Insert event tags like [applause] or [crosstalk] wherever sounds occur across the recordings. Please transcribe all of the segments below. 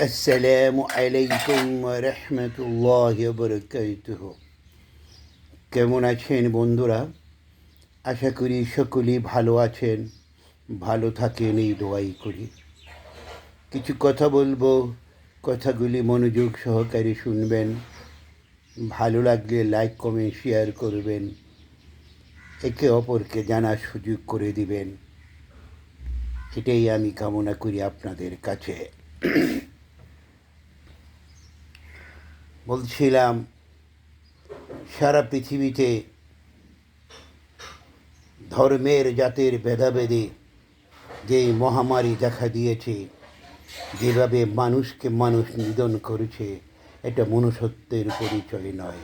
السلام عليكم ورحمة الله وبركاته কেমন আছেন বন্ধুরা আশা করি সকলেই ভালো আছেন ভালো থাকেন এই দোয়াই করি কিছু কথা বলবো কথাগুলি মনোযোগ সহকারে শুনবেন ভালো লাগলে লাইক কমেন্ট শেয়ার করবেন একে অপরকে জানার সুযোগ করে দিবেন এটাই আমি কামনা করি আপনাদের কাছে বলছিলাম, সারা পৃথিবীতে ধর্মের জাতের ভেদাভেদে যে মহামারী দেখা দিয়েছে, যেভাবে মানুষকে মানুষ নিধন করেছে, এটা মনুষ্যত্বের পরিচয় নয়।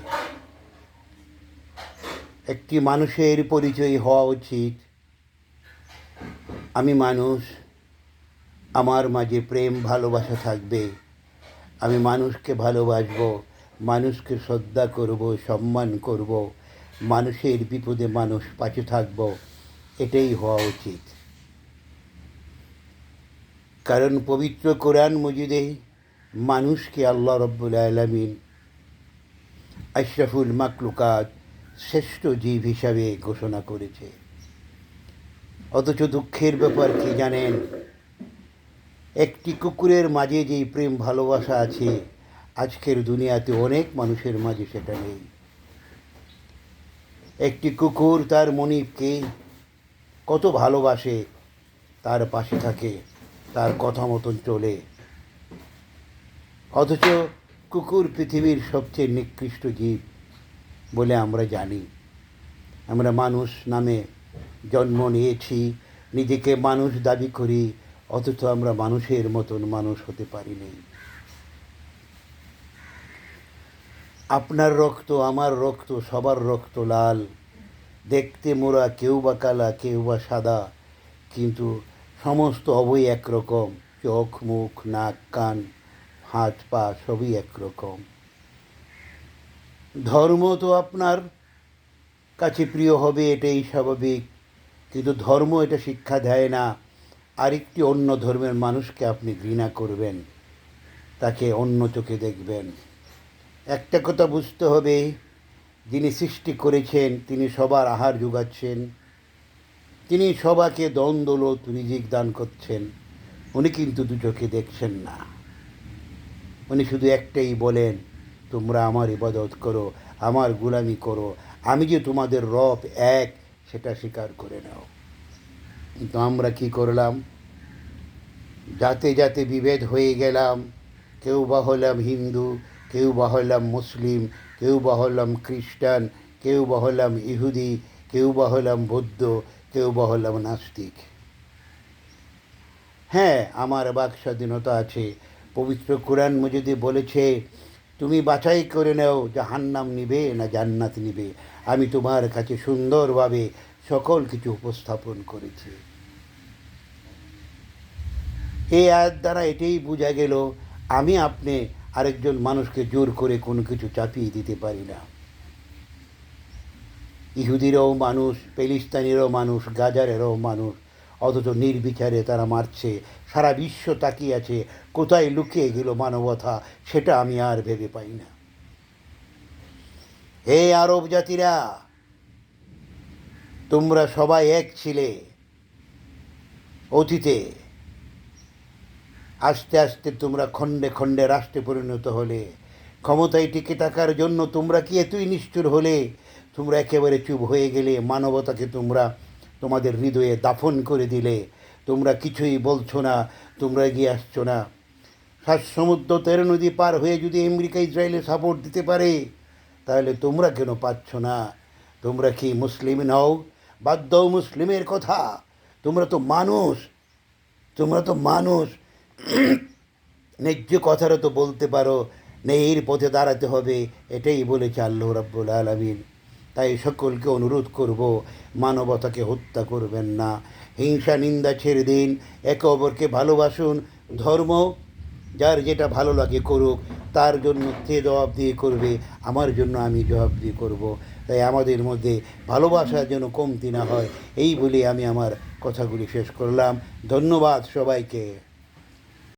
একটি মানুষের পরিচয় হওয়া উচিত। আমি মানুষ, আমার মাঝে প্রেম ভালোবাসা থাকবে, আমি মানুষকে ভালোবাসবো মানুষকে শ্রদ্ধা করব, সম্মান করব, মানুষের বিপদে মানুষ পাশে থাকব, এটাই হওয়া উচিত। কারণ পবিত্র কোরআন মজিদে মানুষকে আল্লাহ রব্বুল আলমিন আশরাফুল মাকলুকাত শ্রেষ্ঠ জীব হিসাবে ঘোষণা করেছে। অথচ দুঃখের ব্যাপার কি জানেন? একটি কুকুরের মাঝে যেই প্রেম ভালোবাসা আছে আজকের দুনিয়াতে অনেক মানুষের মাঝে সেটা নেই। একটি কুকুর তার মনিবকে কত ভালোবাসে, তার পাশে থাকে, তার কথা মতন চলে। অথচ কুকুর পৃথিবীর সবচেয়ে নিকৃষ্ট জীব বলে আমরা জানি। আমরা মানুষ নামে জন্ম নিয়েছি, নিজেকে মানুষ দাবি করি, অথচ আমরা মানুষের মতন মানুষ হতে পারিনি। আপনার রক্ত, আমার রক্ত, সবার রক্ত লাল। দেখতে মোরা কেউ বা কালা কেউ বা সাদা, কিন্তু সমস্ত অবই একরকম। চোখ, মুখ, নাক, কান, হাত, পা, সবই একরকম। ধর্ম তো আপনার কাছে প্রিয় হবে, এটাই স্বাভাবিক। কিন্তু ধর্ম এটা শিক্ষা দেয় না। আরেকটি অন্য ধর্মের মানুষকে আপনি ঘৃণা করবেন, তাকে অন্য চোখে দেখবেন। একটা কথা বুঝতে হবে, যিনি সৃষ্টি করেছেন, তিনি সবার আহার যোগাচ্ছেন। তিনি সবাকে দ্বন্দ্বলত রিজিক দান করছেন। উনি কিন্তু দু চোখে দেখছেন না। উনি শুধু একটাই বলেন, তোমরা আমার ইবাদত করো, আমার গুলামি করো। আমি যে তোমাদের রব এক, সেটা স্বীকার করে নাও। কিন্তু আমরা কি করলাম? যাতে যাতে বিভেদ হয়ে গেলাম। কেউ বা হলাম হিন্দু কেউ বা হলাম মুসলিম, কেউ বা হলাম খ্রিস্টান, কেউ বা হলাম ইহুদি, কেউ বা হলাম বৌদ্ধ, কেউ বা হলাম নাস্তিক। হ্যাঁ আমার বাক স্বাধীনতা আছে। পবিত্র কোরআন মজিদি বলেছে, তুমি বাছাই করে নাও, জাহান্নাম নিবে না জান্নাত নিবে। আমি তোমার কাছে সুন্দরভাবে সকল কিছু উপস্থাপন করেছি। এই আয়াত দ্বারা এটাই বোঝা গেল, আমি আপনি আরেকজন মানুষকে জোর করে কোনো কিছু চাপিয়ে দিতে পারি না। ইহুদিরও মানুষ পেলিস্তানিরও মানুষ, গাজারেরও মানুষ, অথচ নির্বিচারে তারা মারছে। সারা বিশ্ব তাকিয়ে আছে, কোথায় লুকিয়ে গেল মানবতা, সেটা আমি আর ভেবে পাই না। হে আরব জাতিরা, তোমরা সবাই এক ছিলে। অতীতে আস্তে আস্তে তোমরা খণ্ডে খণ্ডে রাষ্ট্রে পরিণত হলে। ক্ষমতায় টিকে থাকার জন্য তোমরা কি এতই নিষ্ঠুর হলে? তোমরা একেবারে চুপ হয়ে গেলে, মানবতাকে তোমরা তোমাদের হৃদয়ে দাফন করে দিলে। তোমরা কিছুই বলছো না, তোমরা এগিয়ে আসছো না। সাত সমুদ্র তেরো নদী পার হয়ে যদি আমেরিকা, ইসরায়েলে সাপোর্ট দিতে পারে, তাহলে তোমরা কেন পাচ্ছ না? তোমরা কি মুসলিম নও? বাধ্য মুসলিমের কথা। তোমরা তো মানুষ। তোমরা তো মানুষ। [coughs] ন্যায্য কথাটা তো বলতে পারো নেইর পথে দাঁড়াতে হবে, এটাই বলেছে আল্লাহ রাব্বুল আলমিন। তাই সকলকে অনুরোধ করব, মানবতাকে হত্যা করবেন না। হিংসা, নিন্দা ছেড়ে দিন, একে অপরকে ভালোবাসুন। ধর্ম, যার যেটা ভালো লাগে করুক, তার জন্য সে জবাব দিয়ে করবে, আমার জন্য আমি জবাব দিয়ে করব। তাই আমাদের মধ্যে ভালোবাসার যেন কমতি না হয়, এই বলে আমি আমার কথাগুলি শেষ করলাম। ধন্যবাদ সবাইকে।